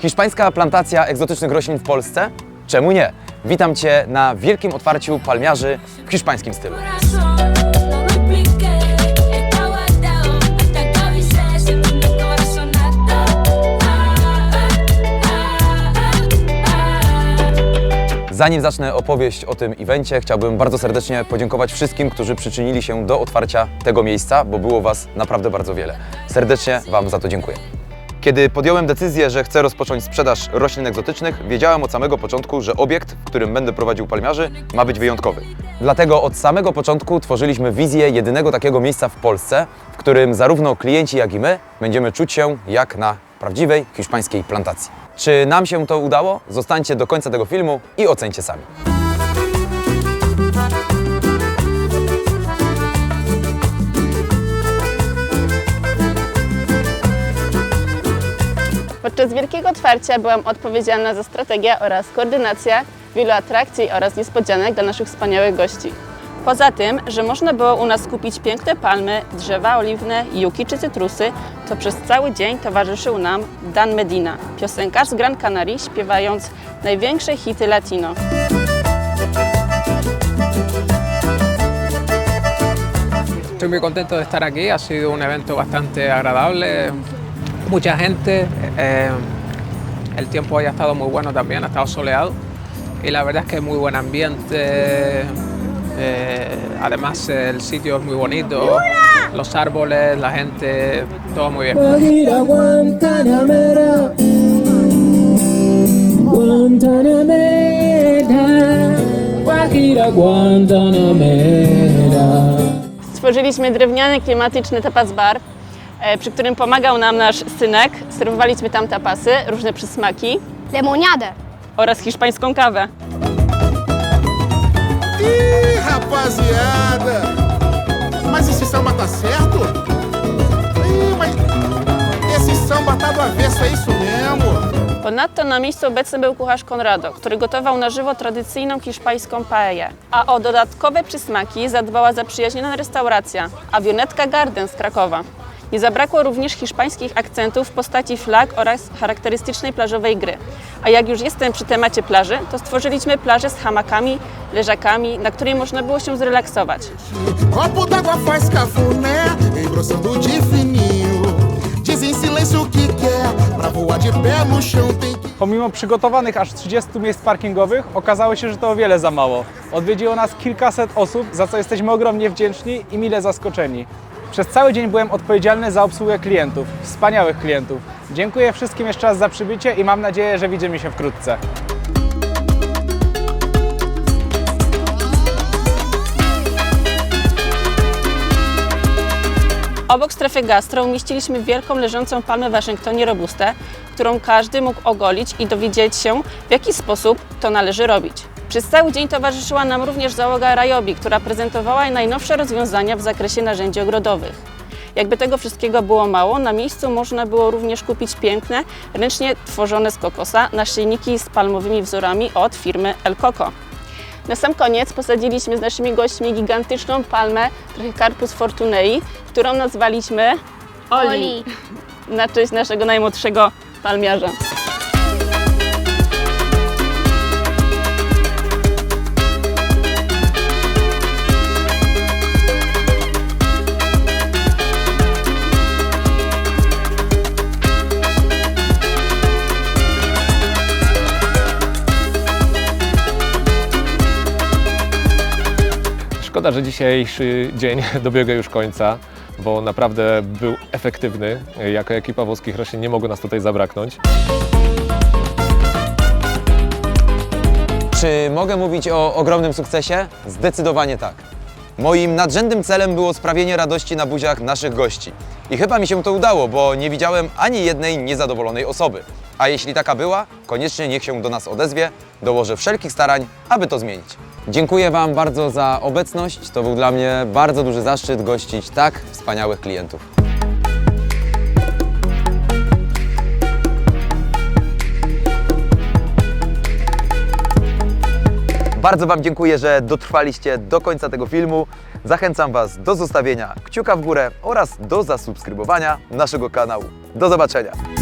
Hiszpańska plantacja egzotycznych roślin w Polsce? Czemu nie? Witam Cię na wielkim otwarciu palmiarzy w hiszpańskim stylu. Zanim zacznę opowieść o tym evencie, chciałbym bardzo serdecznie podziękować wszystkim, którzy przyczynili się do otwarcia tego miejsca, bo było Was naprawdę bardzo wiele. Serdecznie Wam za to dziękuję. Kiedy podjąłem decyzję, że chcę rozpocząć sprzedaż roślin egzotycznych, wiedziałem od samego początku, że obiekt, w którym będę prowadził palmiarzy, ma być wyjątkowy. Dlatego od samego początku tworzyliśmy wizję jedynego takiego miejsca w Polsce, w którym zarówno klienci, jak i my będziemy czuć się jak na prawdziwej hiszpańskiej plantacji. Czy nam się to udało? Zostańcie do końca tego filmu i ocencie sami. Podczas wielkiego otwarcia byłam odpowiedzialna za strategię oraz koordynację wielu atrakcji oraz niespodzianek dla naszych wspaniałych gości. Poza tym, że można było u nas kupić piękne palmy, drzewa oliwne, juki czy cytrusy, to przez cały dzień towarzyszył nam Dan Medina, piosenkarz z Gran Canaria, śpiewając największe hity latino. Estoy muy contento de estar aquí, ha sido un evento bastante agradable, mucha gente, eh, el tiempo hoy ha estado muy bueno también, ha estado soleado. Y la verdad es que es muy buen ambiente, eh, además el sitio es muy bonito, los árboles, la gente, todo muy bien. Stworzyliśmy drewniany, klimatyczny tapas bar, przy którym pomagał nam nasz synek. Serwowaliśmy tam tapasy, różne przysmaki Lemoniada. oraz hiszpańską kawę. Ih, rapaziada! Mas esse samba tá certo? Ih, mas esse samba tá do avesso, é isso mesmo? Ponadto na miejscu obecny był kucharz Conrado, który gotował na żywo tradycyjną hiszpańską paellę. A o dodatkowe przysmaki zadbała zaprzyjaźniona restauracja Awionetka Garden z Krakowa. Nie zabrakło również hiszpańskich akcentów w postaci flag oraz charakterystycznej plażowej gry. A jak już jestem przy temacie plaży, to stworzyliśmy plażę z hamakami, leżakami, na której można było się zrelaksować. Copo d'água faz cafuné, engrossando de fininho. Diz em silêncio o que quer, pra voar de pé no chão tem que. Pomimo przygotowanych aż 30 miejsc parkingowych, okazało się, że to o wiele za mało. Odwiedziło nas kilkaset osób, za co jesteśmy ogromnie wdzięczni i mile zaskoczeni. Przez cały dzień byłem odpowiedzialny za obsługę klientów, wspaniałych klientów. Dziękuję wszystkim jeszcze raz za przybycie i mam nadzieję, że widzimy się wkrótce. Obok strefy gastro umieściliśmy wielką leżącą palmę w Waszyngtonie robustę, którą każdy mógł ogolić i dowiedzieć się, w jaki sposób to należy robić. Przez cały dzień towarzyszyła nam również załoga Rajobi, która prezentowała najnowsze rozwiązania w zakresie narzędzi ogrodowych. Jakby tego wszystkiego było mało, na miejscu można było również kupić piękne, ręcznie tworzone z kokosa naszyjniki z palmowymi wzorami od firmy El Coco. Na sam koniec posadziliśmy z naszymi gośćmi gigantyczną palmę Tricharpus fortunei, którą nazwaliśmy Oli, Oli. na cześć naszego najmłodszego palmiarza. Szkoda, że dzisiejszy dzień dobiega już końca, bo naprawdę był efektywny. Jako ekipa włoskich roślin nie mogło nas tutaj zabraknąć. Czy mogę mówić o ogromnym sukcesie? Zdecydowanie tak. Moim nadrzędnym celem było sprawienie radości na buziach naszych gości. I chyba mi się to udało, bo nie widziałem ani jednej niezadowolonej osoby. A jeśli taka była, koniecznie niech się do nas odezwie, dołożę wszelkich starań, aby to zmienić. Dziękuję Wam bardzo za obecność. To był dla mnie bardzo duży zaszczyt gościć tak wspaniałych klientów. Bardzo Wam dziękuję, że dotrwaliście do końca tego filmu. Zachęcam Was do zostawienia kciuka w górę oraz do zasubskrybowania naszego kanału. Do zobaczenia!